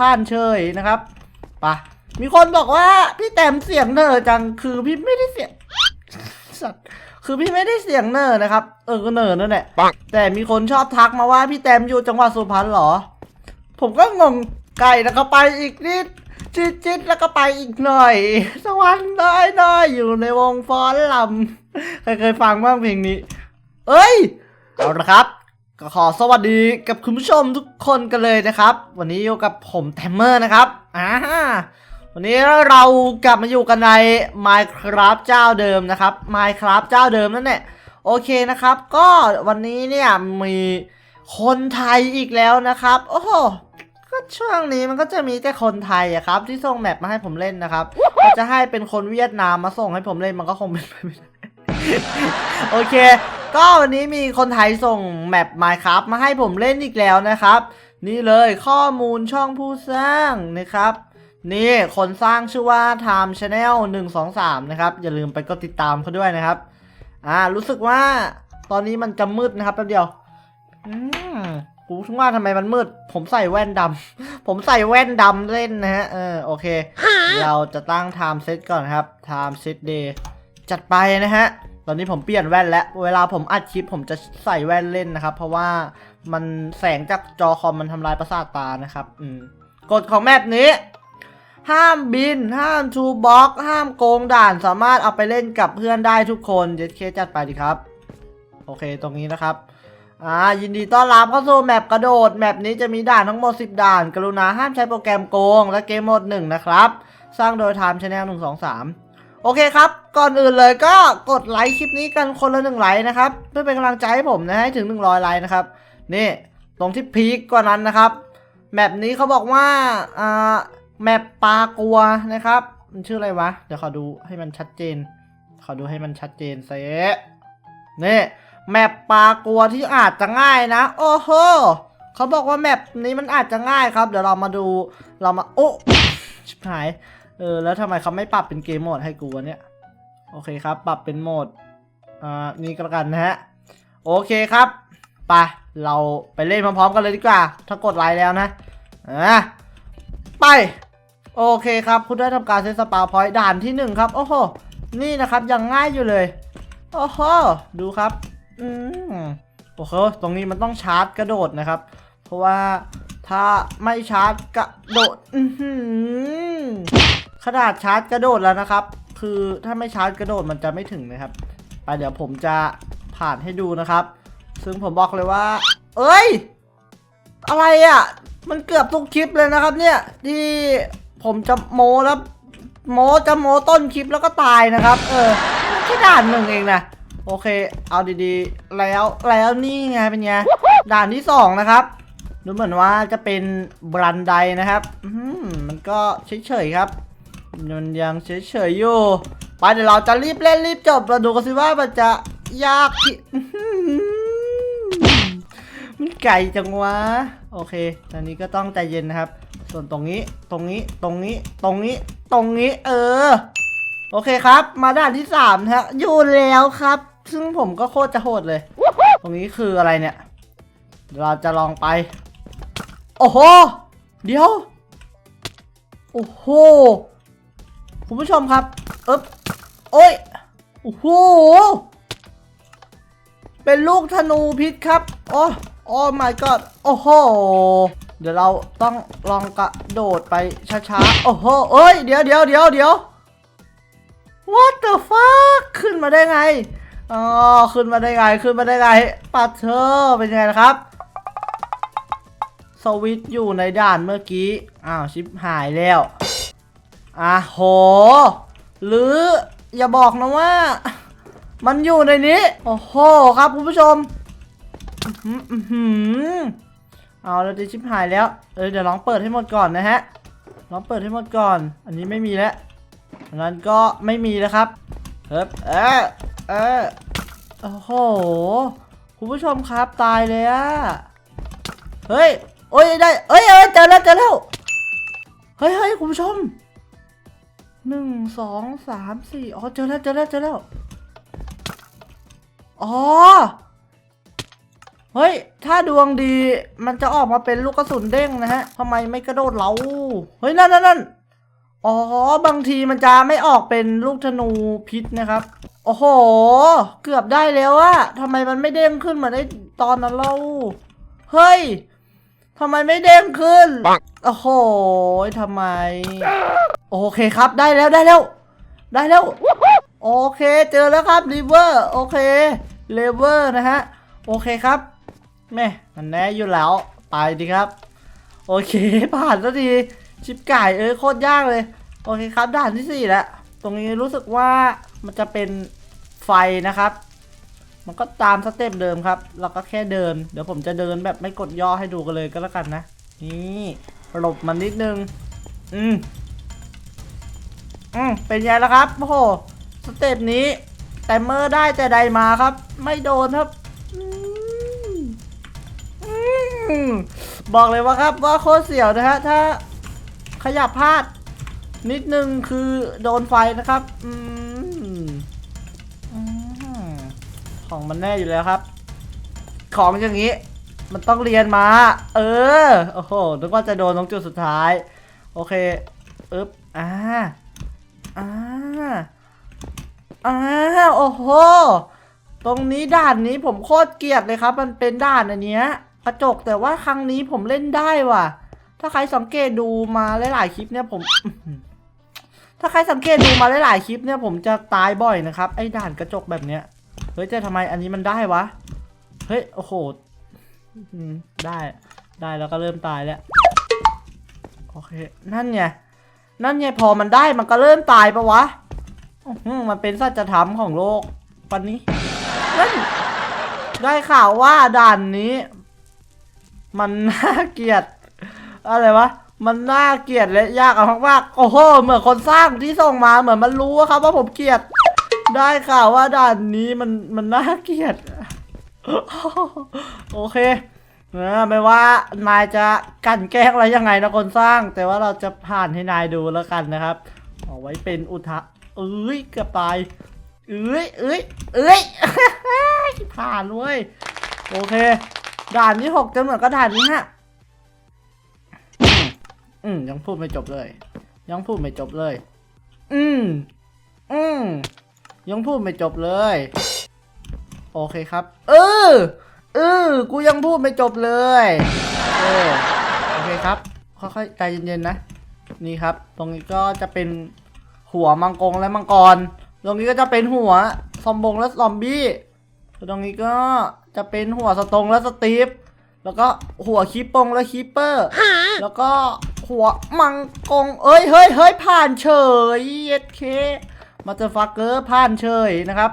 ผ่านเฉยนะครับไปะมีคนบอกว่าพี่แต้มเสียงเนอจังคือพี่ไม่ได้เสียงสัตว์คือพี่ไม่ได้เสียงเนอนะครับ เออก็เนอนั่นแหละปังแต่มีคนชอบทักมาว่าพี่แต้มอยู่จังหวัดสุพรรณเหรอ ผมก็งงไก่แล้วก็ไปอีกนิดจิตจิตแล้วก็ไปอีกหน่อย สวรรค์น้อยน้อยอยู่ในวงฟ้อนลำใครเคยฟังบ้างเพลงนี้ เอ้ย เอาละครับ ก็ขอสวัสดีกับคุณผู้ชมทุกคนกันเลยนะครับ วันนี้อยู่กับผมแทมเมอร์นะครับอ่าวันนี้เรากลับมาอยู่กันใน Minecraft เจ้าเดิมนะครับ Minecraft เจ้าเดิมนั่นแหละโอเคนะครับ ก็วันนี้เนี่ยมีคนไทยอีกแล้วนะครับ โอ้โหก็ช่วงนี้มันก็จะมีแต่คนไทยอะครับ ที่ส่งแมปมาให้ผมเล่นนะครับก็จะให้เป็นคนเวียดนามมาส่งให้ผมเล่นมันก็คงเป็นไปไม่ได้โอเค ก็วันนี้มีคนไทยส่งแมป Minecraft มาให้ผมเล่นอีกแล้วนะครับ นี่เลยข้อมูลช่องผู้สร้างนะครับ นี่คนสร้างชื่อว่า Time Channel 123 นะครับ อย่าลืมไปกดติดตามเขาด้วยนะครับ อ่า รู้สึกว่าตอนนี้มันจะมืดนะครับแป๊บเดียว อืมกูถึงว่าทำไมมันมืด ผมใส่แว่นดำ ผมใส่แว่นดำเล่นนะฮะ เออ โอเค เราจะตั้ง time set ก่อนครับ time set day จัดไปนะฮะ อนนี้ผมเปลี่ยนแว่นแล้ว เวลาผมอัดคลิปผมจะใส่แว่นเล่นนะครับ เพราะว่ามันแสงจากจอคอมมันทำลายประสาทตานะครับ อืมกฎของแมปนี้ ห้ามบิน ห้ามชูบ็อก ห้ามโกงด่าน สามารถเอาไปเล่นกับเพื่อนได้ทุกคนเจเคจัดไปดีครับ โอเคตรงนี้นะครับอ่ายินดีต้อนรับเข้าสู่แมปกระโดด แมปนี้จะมีด่านทั้งหมด 10 ด่าน กรุณาห้ามใช้โปรแกรมโกง และเกมโหมดหนึ่งนะครับ สร้างโดย Time Channel 1 2 3 โอเคครับ ก่อนอื่นเลยก็กดไลค์คลิปนี้กันคนละหนึ่งไลค์นะครับ เพื่อเป็นกำลังใจให้ผมนะให้ถึง 100 ไลค์นะครับ นี่ตรงที่พีคกว่านั้นนะครับ แมปนี้เขาบอกว่าอ่าแมปปลากัวนะครับ มันชื่ออะไรวะ เดี๋ยวขอดูให้มันชัดเจน ขอดูให้มันชัดเจนเซะนี่แมปปลากัวที่อาจจะง่ายนะ โอ้โหเขาบอกว่าแมปนี้มันอาจจะง่ายครับ เดี๋ยวเรามาดูเรามาโอ้ชิบหายเออแล้วทำไมเขาไม่ปรับเป็นเกมโหมดให้กูวะเนี่ย โอเคครับ ปรับเป็นโหมดอ่านี่ก็แล้วกันนะฮะ โอเคครับ ไป เราไปเล่นพร้อมๆกันเลยดีกว่า ถ้ากดไลค์แล้วนะอะไป โอเคครับ คุณได้ทำการเซตสปาพอยต์ด่านที่หนึ่งครับ โอ้โห นี่นะครับยังง่ายอยู่เลย โอ้โห ดูครับ อืมโอ้โหตรงนี้มันต้องชาร์จกระโดดนะครับ เพราะว่าถ้าไม่ชาร์จกระโดดอือหือขนาดชาร์จกระโดดแล้วนะครับ คือถ้าไม่ชาร์จกระโดดมันจะไม่ถึงนะครับ ไปเดี๋ยวผมจะผ่านให้ดูนะครับ ซึ่งผมบอกเลยว่า เอ้ย อะไรอะ่ะ มันเกือบทุกคลิปเลยนะครับ เนี่ย ที่ผมจะโมแล้วโมจะโมต้นคลิปแล้วก็ตายนะครับ เออแค่ด่านหนึ่งเองนะโอเค เอาดีๆ แล้วแล้วนี่ไงเป็นไงด่านที่สองนะครับดูเหมือนว่าจะเป็นบรันไดนะครับอืมมันก็เฉยๆครับ มันยังเฉยๆอยู่ไปเดี๋ยวเราจะรีบเล่นรีบจบมาดูกันสิว่ามันจะยากที่มันไก่จังวะ โอเค ตอนนี้ก็ต้องใจเย็นนะครับ ส่วนตรงนี้ ตรงนี้ ตรงนี้ ตรงนี้ ตรงนี้ เออ โอเคครับ มาด่านที่สามนะฮะ อยู่แล้วครับ ซึ่งผมก็โคตรจะโหดเลย ตรงนี้คืออะไรเนี่ย เราจะลองไป โอ้โห เดี๋ยว โอ้โห คุณผู้ชมครับเอ๊บโอ้ยโอ้โหเป็นลูกธนูพิษครับ โอ้โอ้ my god โอ้โห เดี๋ยวเราต้องลองกระโดดไปช้าๆ โอ้โห เอ้ย เดี๋ยวเดี๋ยวเดี๋ยวเดี๋ยว what the fuck ขึ้นมาได้ไง อ๋อ ขึ้นมาได้ไง ขึ้นมาได้ไง ปัดเธอเป็นไงล่ะครับ สวิตช์อยู่ในด่านเมื่อกี้ อ้าว ชิปหายแล้ว อะโห หรืออย่าบอกนะว่า มันอยู่ในนี้ โอ้โหครับคุณผู้ชมอื้อหืออื้อหือเอาแล้วดิชิปหายแล้ว เออเดี๋ยวลองเปิดให้หมดก่อนนะฮะ ลองเปิดให้หมดก่อน อันนี้ไม่มีแล้วอันนั้นก็ไม่มีแล้วครับเฮ้ยเออเออโอ้โห คุณผู้ชมครับตายเลยอะเฮ้ย โอ้ยได้เอ้ยเอ้ยเจอแล้วเจอแล้ว เฮ้ยเฮ้ยคุณผู้ชม หนึ่งสองสามสี่อ๋อเจอแล้วเจอแล้วเจอแล้วอ๋อเฮ้ย ถ้าดวงดีมันจะออกมาเป็นลูกกระสุนเด้งนะฮะทำไมไม่กระโดดเราเฮ้ยนั่นนั่นนั่นอ๋อ บางทีมันจะไม่ออกเป็นลูกธนูพิษนะครับ โอ้โห เกือบได้แล้วอะทำไมมันไม่เด้งขึ้นเหมือนไอ้ตอนนั้นเรา เฮ้ยทำไมไม่เด้งขึ้นปังโอ้โหทำไม โอเคครับได้แล้วได้แล้ว ได้แล้ว โอเคเจอแล้วครับริเวอร์โอเคเลเวอร์นะฮะโอเคครับแม่มันแน่อยู่แล้วไปดีครับ โอเคผ่านสักทีชิปไก่เอ้ยโคตรยากเลย โอเคครับด่านที่สี่แล้วตรงนี้รู้สึกว่ามันจะเป็นไฟนะครับ มันก็ตามสเต็ปเดิมครับ เราก็แค่เดิน เดี๋ยวผมจะเดินแบบไม่กดย่อให้ดูกันเลยก็แล้วกันนะ นี่หลบมันนิดนึง อืม อืมเป็นไงล่ะครับโอ้โหสเต็ปนี้ แต่เมื่อได้แต่ใดมาครับ ไม่โดนครับอืมอืมบอกเลยว่าครับว่าโคตรเสียวนะฮะถ้าขยับพลาด นิดนึงคือโดนไฟนะครับอืมอืมของมันแน่อยู่แล้วครับ ของอย่างนี้ มันต้องเรียนมา เออ โอ้โหนึกว่าจะโดนตรงจุดสุดท้าย โอเค อึ๊บ อ่า อ่าอ่าโอ้โห ตรงนี้ด่านนี้ผมโคตรเกลียดเลยครับ มันเป็นด่านอันเนี้ยกระจกแต่ว่าครั้งนี้ผมเล่นได้ว่ะ ถ้าใครสังเกตดูมาหลายๆคลิปเนี่ยผมถ้าใครสังเกตดูมาหลายๆคลิปเนี่ยผมจะตายบ่อยนะครับ ไอ้ด่านกระจกแบบเนี้ยเฮ้ยแต่ทำไมอันนี้มันได้วะเฮ้ยโอ้โหได้ได้แล้วก็เริ่มตายแล้วโอเค นั่นไง นั่นไงพอมันได้มันก็เริ่มตายปะวะมันเป็นสัจธรรมของโลกปันนี้นั่นได้ข่าวว่าด่านนี้ มันน่าเกลียด อะไรวะ มันน่าเกลียดและยากมากๆโอ้โห เหมือนคนสร้างที่ส่งมาเหมือนมันรู้ครับว่าผมเกลียด ได้ข่าวว่าด่านนี้มันมันน่าเกลียด โอเค เออไม่ว่านายจะกันแกล้งอะไรยังไงนะคนสร้าง แต่ว่าเราจะผ่านให้นายดูแล้วกันนะครับ เอาไว้เป็นอุทะเอ้ยเกือบตายเอ้ยเอ้ยเอ้ยผ่านเว้ยโอเค ด่านที่หกจะเหมือนกับด่านนี้ฮะอือืมยังพูดไม่จบเลย ยังพูดไม่จบเลย อืมอืมยังพูดไม่จบเลย โอเคครับ เออ เออกูยังพูดไม่จบเลยเออโอเคครับ ค่อยๆใจเย็นๆนะ นี่ครับ ตรงนี้ก็จะเป็นหัวมังกรและมังกร ตรงนี้ก็จะเป็นหัวซอมบงและซอมบี้ ตรงนี้ก็จะเป็นหัวสตงและสตีฟ แล้วก็หัวคีปปงและคีปเปอร์ แล้วก็หัวมังกรเอ้ย เฮ้ยเฮ้ยผ่านเฉยเย็ดเคมาเจอฟักเกอร์ผ่านเฉยนะครับ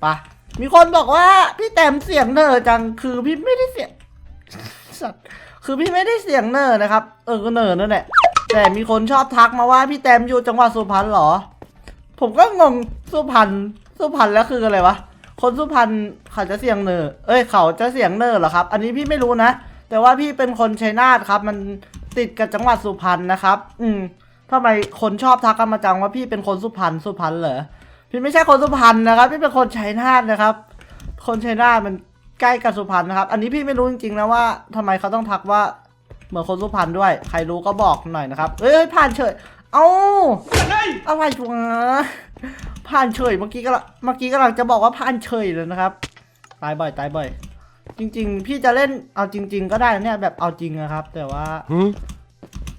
ไป มีคนบอกว่าพี่แต้มเสียงเนอจังคือพี่ไม่ได้เสียงสัตว์คือพี่ไม่ได้เสียงเนอนะครับ เออก็เนอนั่นแหละแต่มีคนชอบทักมาว่าพี่แต้มอยู่จังหวัดสุพรรณเหรอ ผมก็งงสุพรรณสุพรรณแล้วคืออะไรวะคนสุพรรณเขาจะเสียงเนอเอ้ยเขาจะเสียงเนอเหรอครับ อันนี้พี่ไม่รู้นะแต่ว่าพี่เป็นคนชัยนาทครับ มันติดกับจังหวัดสุพรรณนะครับ อืมทำไมคนชอบทักกันมาจังว่าพี่เป็นคนสุพรรณสุพรรณเหรอ พี่ไม่ใช่คนสุพรรณนะครับ พี่เป็นคนชัยนาทนะครับ คนชัยนาทมันใกล้กับสุพรรณนะครับ อันนี้พี่ไม่รู้จริงๆนะว่าทำไมเขาต้องทักว่าเหมือนคนสุพรรณด้วย ใครรู้ก็บอกหน่อยนะครับ เอ้ยผ่านเฉย เอ้าอะไรวะผ่านเฉยเมื่อกี้ก็เมื่อกี้กำลังจะบอกว่าผ่านเฉยเลยนะครับ ตายบ่อยตายบ่อย จริง ๆ พี่จะเล่นเอาจริง ๆ ก็ได้นะเนี่ยแบบเอาจริงนะครับ แต่ว่า Huh?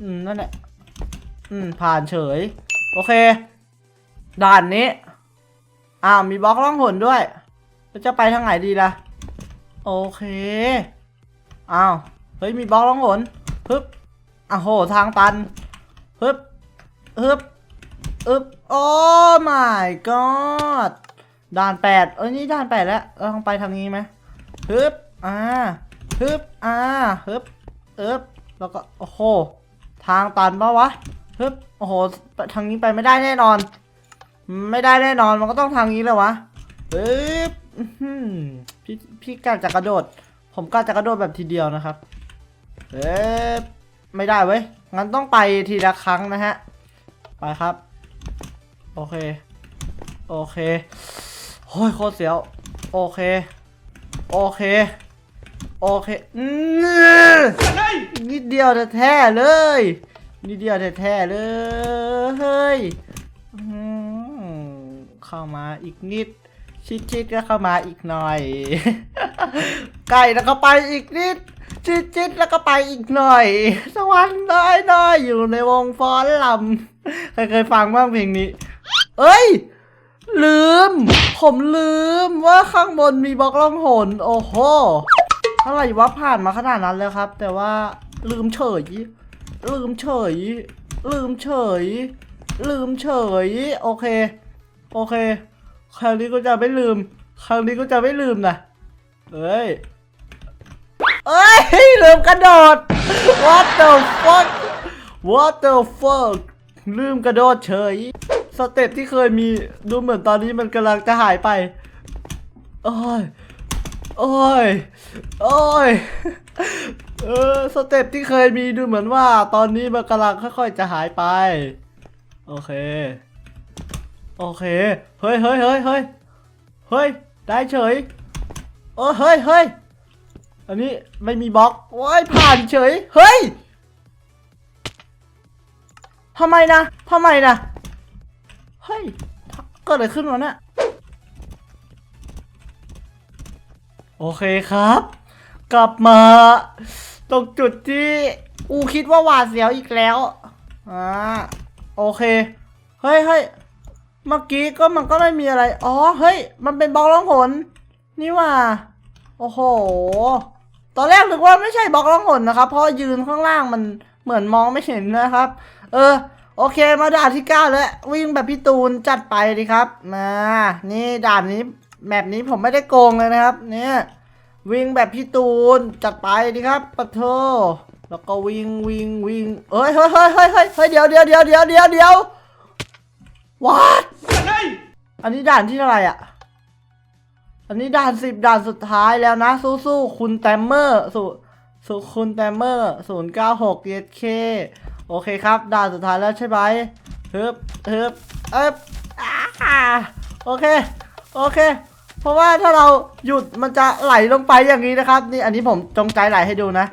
อืมนั่นแหละอืมผ่านเฉย โอเค ด่านนี้ อ้าวมีบล็อกล่องหนด้วยแล้วจะไปทางไหนดีล่ะ โอเค อ้าว เฮ้ยมีบล็อกล่องหนฮึบอ้าวโหทางตันฮึบฮึบฮึบโอ้ my god ด่านแปดเอ้ยนี่ด่านแปดแล้วเราต้องไปทางนี้ไหมฮึบอ่าฮึบอ่าฮึบฮึบแล้วก็โอ้โหทางตันปะวะฮึบโอ้โหทางนี้ไปไม่ได้แน่นอน ไม่ได้แน่นอนมันก็ต้องทางนี้เลยวะฮึบพี่พี่กล้าจะกระโดด ผมกล้าจะกระโดดแบบทีเดียวนะครับเอ๊ะไม่ได้เว้ย งั้นต้องไปทีละครั้งนะฮะ ไปครับ โอเค โอเคโอ้ยโคตรเสียว โอเค โอเค โอเคอืมนิดเดียวแท้เลย นิดเดียวแท้เลยอืม เข้ามาอีกนิด ชิดๆก็เข้ามาอีกหน่อย ใกล้แล้วก็ไปอีกนิด ชิดๆแล้วก็ไปอีกหน่อย สวรรค์น้อยน้อยๆอยู่ในวงฟ้อนลำใครเคยฟังบ้างเพลงนี้ เอ้ย ลืม ผมลืมว่าข้างบนมีบล็อกล่องหน โอ้โหเท่าไหร่วะผ่านมาขนาดนั้นแล้วครับ แต่ว่าลืมเฉย ลืมเฉย ลืมเฉย ลืมเฉย โอเค โอเค ครั้งนี้ก็จะไม่ลืม ครั้งนี้ก็จะไม่ลืมนะเอ้ย เอ้ย ลืมกระโดด What the fuck What the fuck ลืมกระโดดเฉย สเต็ปที่เคยมีดูเหมือนตอนนี้มันกำลังจะหายไป โอ้ย โอ้ย โอ้ย เออ สเต็ปที่เคยมีดูเหมือนว่า ตอนนี้มันกำลังค่อยๆจะหายไป โอเค โอเค เฮ้ยเฮ้ยเฮ้ยเฮ้ยเฮ้ย ได้เฉย เออเฮ้ยเฮ้ยอันนี้ไม่มีบล็อกโอ้ยผ่านเฉย เฮ้ยทำไมนะทำไมนะ เฮ้ย เกิดอะไรขึ้นวะเนี่ย โอเคครับ กลับมา ตรงจุดที่ อูคิดว่าหวาดเสียวอีกแล้ว อ่า โอเค เฮ้ยเฮ้ย เมื่อกี้ก็มันก็ไม่มีอะไร อ๋อ เฮ้ย มันเป็นบล็อกล่องหน นี่ว่า โอ้โห ตอนแรกนึกว่าไม่ใช่บล็อกล่องหนนะครับ เพราะยืนข้างล่างมันเหมือนมองไม่เห็นนะครับ เออ โอเค มาด่านที่เก้าแล้ววิ่งแบบพี่ตูนจัดไปดีครับ มา นี่ด่านนี้แมปนี้ผมไม่ได้โกงเลยนะครับ เนี่ย วิ่งแบบพี่ตูนจัดไปดีครับปะโทแล้วก็วิ่งวิ่งวิ่งเอ้ยเฮ้ยเฮ้ยเฮ้ยเฮ้ยเฮ้ยเดี๋ยวเดี๋ยวเดี๋ยวเดี๋ยวเดี๋ยวเดี๋ยว วัดอันนี้ด่านที่เท่าไหร่อะ อันนี้ด่านสิบด่านสุดท้ายแล้วนะ สู้ๆคุณแตมเมอร์สู้สู้คุณแตมเมอร์ศูนย์เก้าหกเยเคโอเคครับ ด่านสุดท้ายแล้วใช่ไหมฮึบฮึบเอ๊บอ่าโอเค โอเค เพราะว่าถ้าเราหยุดมันจะไหลลงไปอย่างนี้นะครับ นี่อันนี้ผมจงใจไหลให้ดูนะ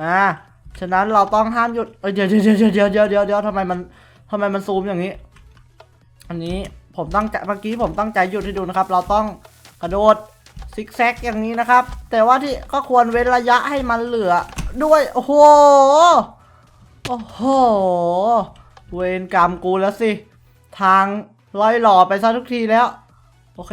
อ่า ฉะนั้นเราต้องห้ามหยุดเอ้ยเดี๋ยวเดี๋ยวเดี๋ยวเดี๋ยวเดี๋ยวเดี๋ยวเดี๋ยวทำไมมันทำไมมันซูมอย่างนี้ อันนี้ผมตั้งใจเมื่อกี้ผมตั้งใจหยุดให้ดูนะครับ เราต้องกระโดดซิกแซกอย่างนี้นะครับ แต่ว่าที่ก็ควรเว้นระยะให้มันเหลือ ด้วย โอ้โห โอ้โห เวรกรรมกูแล้วสิ ทางลอยหล่อไปซะทุกทีแล้ว โอเค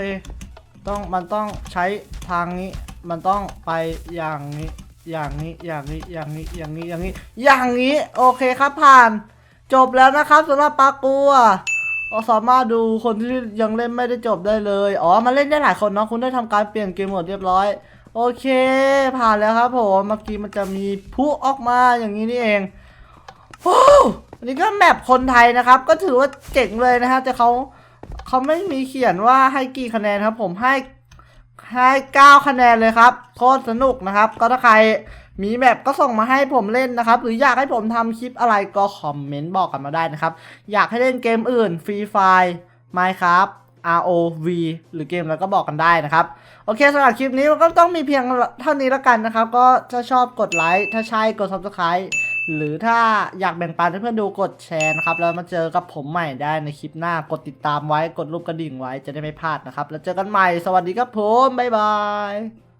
ต้องมันต้องใช้ทางนี้ มันต้องไปอย่างนี้ อย่างนี้ อย่างนี้ อย่างนี้ อย่างนี้ อย่างนี้ อย่างนี้ โอเคครับผ่าน จบแล้วนะครับสำหรับปากัว ก็สามารถดูคนที่ยังเล่นไม่ได้จบได้เลย อ๋อ มันเล่นได้หลายคนเนาะ คุณได้ทำการเปลี่ยนเกมหมดเรียบร้อย โอเค ผ่านแล้วครับผม เมื่อกี้มันจะมีผู้ออกมาอย่างนี้นี่เองโอ้อันนี้ก็แมปคนไทยนะครับ ก็ถือว่าเจ๋งเลยนะฮะ แต่เขาเขาไม่มีเขียนว่าให้กี่คะแนนครับ ผมให้ให้เก้าคะแนนเลยครับ โคตรสนุกนะครับ ก็ถ้าใคร มีแมปก็ส่งมาให้ผมเล่นนะครับ หรืออยากให้ผมทำคลิปอะไรก็คอมเมนต์บอกกันมาได้นะครับ อยากให้เล่นเกมอื่นฟรีไฟ Minecraft ROV หรือเกมอะไรก็บอกกันได้นะครับ โอเคสำหรับคลิปนี้มันก็ต้องมีเพียงเท่านี้แล้วกันนะครับ ก็ถ้าชอบกดไลค์ถ้าใช่กด subscribe หรือถ้าอยากแบ่งปันให้เพื่อนดูกดแชร์นะครับ แล้วมาเจอกับผมใหม่ได้ในคลิปหน้ากดติดตามไว้กดรูปกระดิ่งไว้จะได้ไม่พลาดนะครับ แล้วเจอกันใหม่สวัสดีครับผม บ๊ายบาย